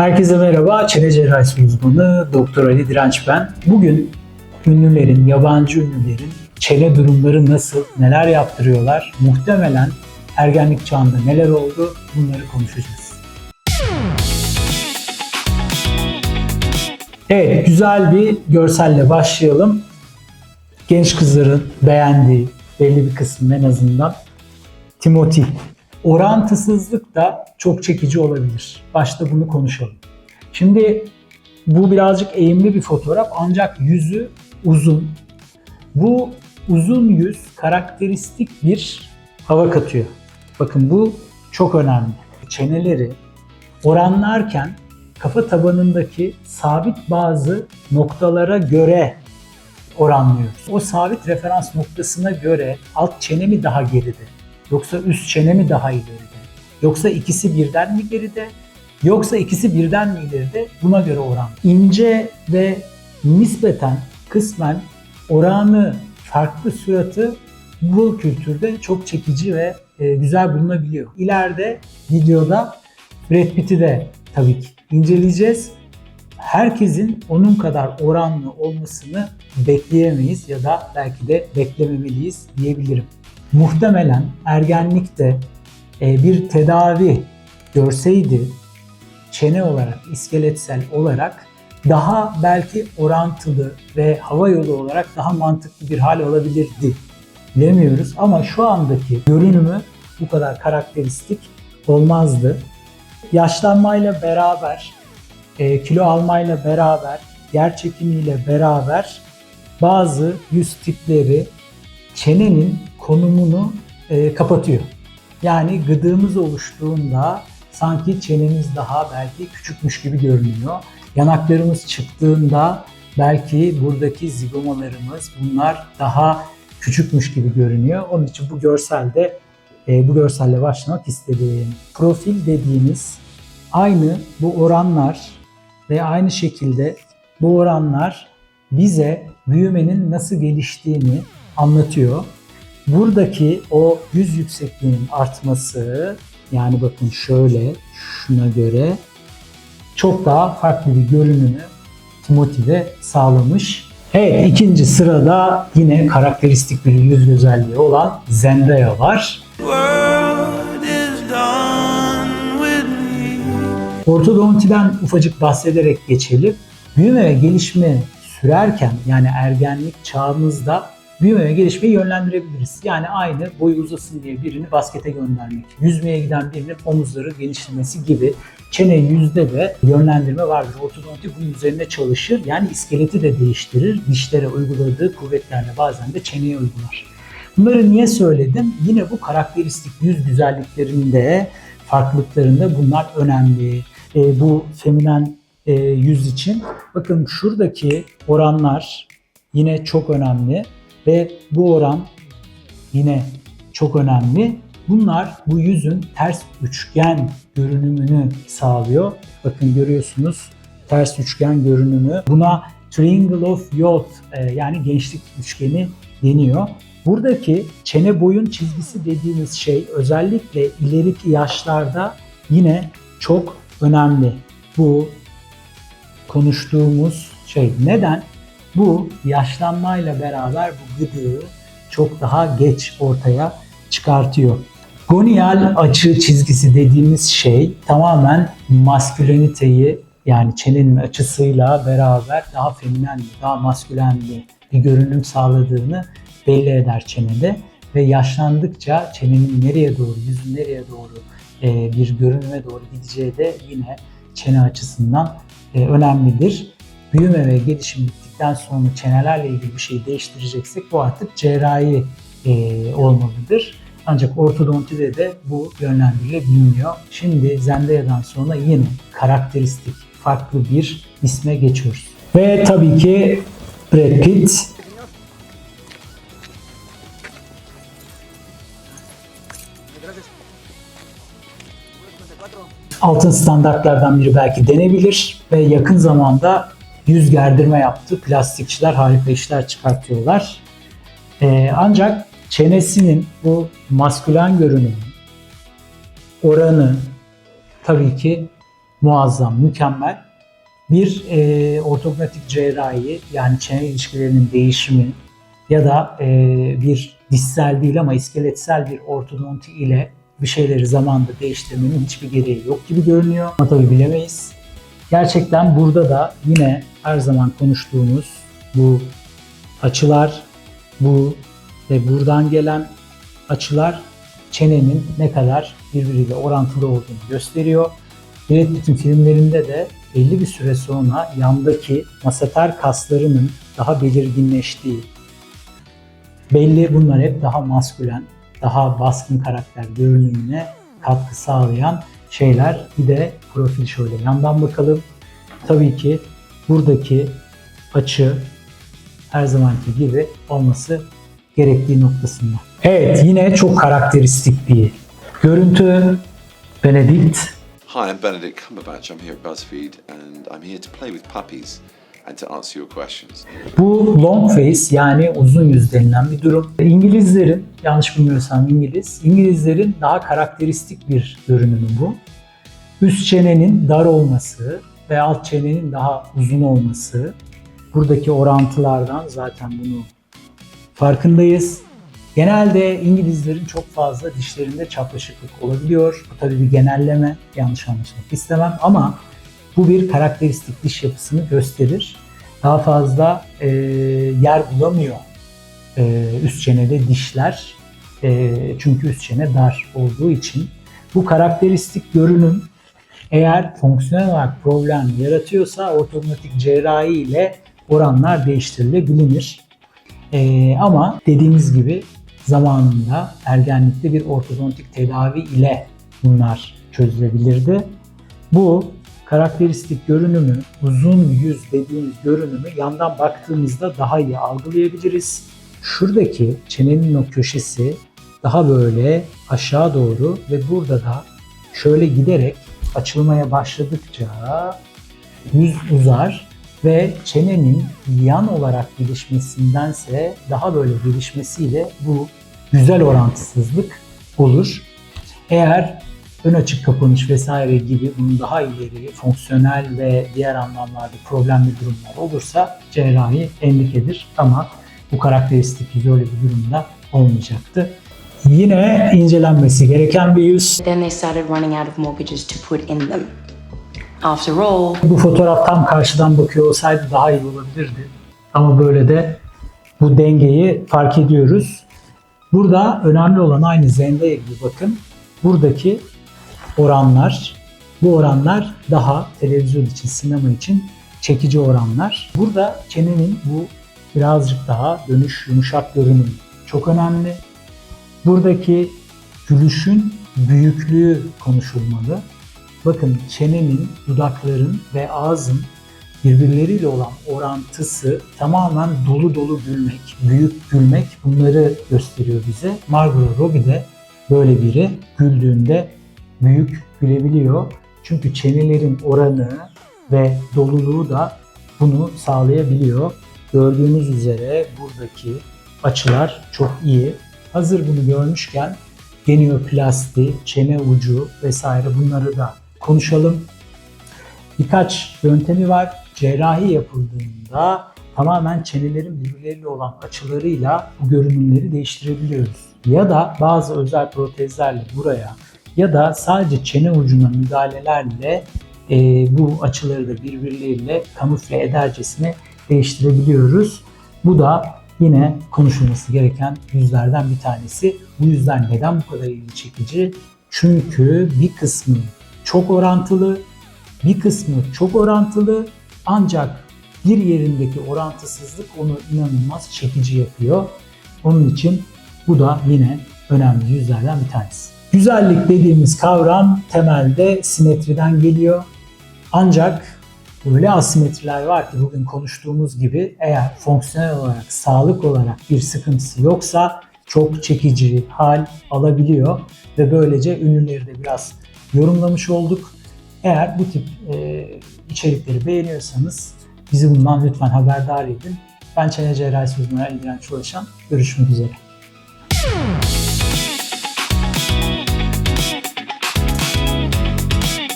Herkese merhaba. Çene cerrahisi uzmanı Doktor Ali Direnç ben. Bugün ünlülerin, yabancı ünlülerin çene durumları nasıl, neler yaptırıyorlar, muhtemelen ergenlik çağında neler oldu bunları konuşacağız. Evet, güzel bir görselle başlayalım. Genç kızların beğendiği belli bir kısmı en azından Timothy. Orantısızlık da çok çekici olabilir. Başta bunu konuşalım. Şimdi bu birazcık eğimli bir fotoğraf ancak yüzü uzun. Bu uzun yüz karakteristik bir hava katıyor. Bakın bu çok önemli. Çeneleri oranlarken kafa tabanındaki sabit bazı noktalara göre oranlıyoruz. O sabit referans noktasına göre alt çene mi daha geride? Yoksa üst çene mi daha ileride? Yoksa ikisi birden mi geride? Yoksa ikisi birden mi ileride? Buna göre oran. İnce ve nispeten kısmen oranı farklı suratı bu kültürde çok çekici ve e, güzel bulunabiliyor. İleride videoda Brad Pitt'i de tabii ki inceleyeceğiz. Herkesin onun kadar oranlı olmasını bekleyemeyiz ya da belki de beklememeliyiz diyebilirim. Muhtemelen ergenlikte e, bir tedavi görseydi çene olarak, iskeletsel olarak daha belki orantılı ve hava yolu olarak daha mantıklı bir hal olabilirdi. Bilemiyoruz ama şu andaki görünümü bu kadar karakteristik olmazdı. Yaşlanmayla beraber, e, kilo almayla beraber, yer çekimiyle beraber bazı yüz tipleri çenenin konumunu e, kapatıyor. Yani gıdığımız oluştuğunda sanki çenemiz daha belki küçükmüş gibi görünüyor. Yanaklarımız çıktığında belki buradaki zigomalarımız bunlar daha küçükmüş gibi görünüyor. Onun için bu görselde e, bu görselle başlamak istedim. Profil dediğimiz aynı bu oranlar ve aynı şekilde bu oranlar bize büyümenin nasıl geliştiğini anlatıyor. Buradaki o yüz yüksekliğinin artması yani bakın şöyle şuna göre çok daha farklı bir görünümü Timothy'de sağlamış. Evet ikinci sırada yine karakteristik bir yüz güzelliği olan Zendaya var. Ortodontiden ufacık bahsederek geçelim. Büyüme ve gelişme sürerken yani ergenlik çağımızda büyüme ve gelişmeyi yönlendirebiliriz. Yani aynı boyu uzasın diye birini baskete göndermek, yüzmeye giden birinin omuzları genişlemesi gibi çene yüzde de yönlendirme vardır. Ortodonti bunun üzerine çalışır. Yani iskeleti de değiştirir. Dişlere uyguladığı kuvvetlerle bazen de çeneye uygular. Bunları niye söyledim? Yine bu karakteristik yüz güzelliklerinde, farklılıklarında bunlar önemli. E, bu feminen e, yüz için. Bakın şuradaki oranlar yine çok önemli ve bu oran yine çok önemli. Bunlar bu yüzün ters üçgen görünümünü sağlıyor. Bakın görüyorsunuz ters üçgen görünümü. Buna Triangle of Youth e, yani gençlik üçgeni deniyor. Buradaki çene boyun çizgisi dediğimiz şey özellikle ileriki yaşlarda yine çok önemli. Bu konuştuğumuz şey neden? Bu yaşlanmayla beraber bu gıdığı çok daha geç ortaya çıkartıyor. Gonial açı çizgisi dediğimiz şey tamamen masküleniteyi yani çenenin açısıyla beraber daha feminenli, daha maskülenli bir görünüm sağladığını belli eder çenede ve yaşlandıkça çenenin nereye doğru, yüzün nereye doğru e, bir görünüme doğru gideceği de yine çene açısından e, önemlidir. Büyüme ve gelişim bittikten sonra çenelerle ilgili bir şey değiştireceksek bu artık cerrahi e, olmalıdır. Ancak ortodontide de bu yönlendirilebiliyor. Şimdi Zendaya'dan sonra yine karakteristik farklı bir isme geçiyoruz. Ve tabii ki Brad Pitt altın standartlardan biri belki denebilir ve yakın zamanda yüz gerdirme yaptı. Plastikçiler harika işler çıkartıyorlar. Ee, ancak çenesinin bu maskülen görünümü, oranı tabii ki muazzam, mükemmel. Bir e, ortognatik cerrahi yani çene ilişkilerinin değişimi ya da e, bir dişsel değil ama iskeletsel bir ortodonti ile bir şeyleri zamanda değiştirmenin hiçbir gereği yok gibi görünüyor. Ama tabii bilemeyiz. Gerçekten burada da yine her zaman konuştuğumuz bu açılar, bu ve buradan gelen açılar çenenin ne kadar birbiriyle orantılı olduğunu gösteriyor. Brad Pitt'in filmlerinde de belli bir süre sonra yandaki maseter kaslarının daha belirginleştiği, belli bunlar hep daha maskülen, daha baskın karakter görünümüne katkı sağlayan şeyler. Bir de profil şöyle yandan bakalım. Tabii ki buradaki açı her zamanki gibi olması gerektiği noktasında. Evet yine çok karakteristik bir görüntü. Benedict Hi, I'm Benedict Cumberbatch. I'm here at BuzzFeed and I'm here to play with puppies and to answer your questions. Bu long face yani uzun yüz denilen bir durum. İngilizlerin, yanlış bilmiyorsam İngiliz, İngilizlerin daha karakteristik bir görünümü bu. Üst çenenin dar olması ve alt çenenin daha uzun olması. Buradaki orantılardan zaten bunu farkındayız. Genelde İngilizlerin çok fazla dişlerinde çapraşıklık olabiliyor. Bu tabii bir genelleme, yanlış anlaşılmak istemem ama bu bir karakteristik diş yapısını gösterir. Daha fazla e, yer bulamıyor e, üst çenede dişler. E, çünkü üst çene dar olduğu için. Bu karakteristik görünüm eğer fonksiyonel olarak problem yaratıyorsa ortognatik cerrahi ile oranlar değiştirilebilir. Ee, ama dediğimiz gibi zamanında ergenlikte bir ortodontik tedavi ile bunlar çözülebilirdi. Bu karakteristik görünümü, uzun yüz dediğimiz görünümü yandan baktığımızda daha iyi algılayabiliriz. Şuradaki çenenin o köşesi daha böyle aşağı doğru ve burada da şöyle giderek açılmaya başladıkça yüz uzar ve çenenin yan olarak gelişmesindense daha böyle gelişmesiyle bu güzel orantısızlık olur. Eğer ön açık kapanış vesaire gibi bunun daha ileri fonksiyonel ve diğer anlamlarda problemli durumlar olursa cerrahi endikedir ama bu karakteristik yüz öyle bir durumda olmayacaktı. Yine incelenmesi gereken bir yüz. Then they started running out of mortgages to put in them. After all, Bu fotoğraf tam karşıdan bakıyor olsaydı daha iyi olabilirdi. Ama böyle de bu dengeyi fark ediyoruz. Burada önemli olan aynı Zendaya gibi bakın. Buradaki oranlar, bu oranlar daha televizyon için, sinema için çekici oranlar. Burada çenenin bu birazcık daha dönüş, yumuşak görünümü çok önemli. Buradaki gülüşün büyüklüğü konuşulmalı. Bakın çenenin, dudakların ve ağzın birbirleriyle olan orantısı tamamen dolu dolu gülmek, büyük gülmek bunları gösteriyor bize. Margot Robbie de böyle biri güldüğünde büyük gülebiliyor. Çünkü çenelerin oranı ve doluluğu da bunu sağlayabiliyor. Gördüğünüz üzere buradaki açılar çok iyi. Hazır bunu görmüşken genioplasti, çene ucu vesaire bunları da konuşalım. Birkaç yöntemi var. Cerrahi yapıldığında tamamen çenelerin birbirleriyle olan açılarıyla bu görünümleri değiştirebiliyoruz. Ya da bazı özel protezlerle buraya ya da sadece çene ucuna müdahalelerle e, bu açıları da birbirleriyle kamufle edercesine değiştirebiliyoruz. Bu da yine konuşulması gereken yüzlerden bir tanesi. Bu yüzden neden bu kadar ilgi çekici? Çünkü bir kısmı çok orantılı, bir kısmı çok orantılı ancak bir yerindeki orantısızlık onu inanılmaz çekici yapıyor. Onun için bu da yine önemli yüzlerden bir tanesi. Güzellik dediğimiz kavram temelde simetriden geliyor. Ancak öyle asimetriler var ki bugün konuştuğumuz gibi eğer fonksiyonel olarak, sağlık olarak bir sıkıntısı yoksa çok çekici hal alabiliyor ve böylece ünlüleri de biraz yorumlamış olduk. Eğer bu tip e, içerikleri beğeniyorsanız bizi bundan lütfen haberdar edin. Ben çene cerrahisi uzmanı Ali Direnç Ulaşan. Görüşmek üzere.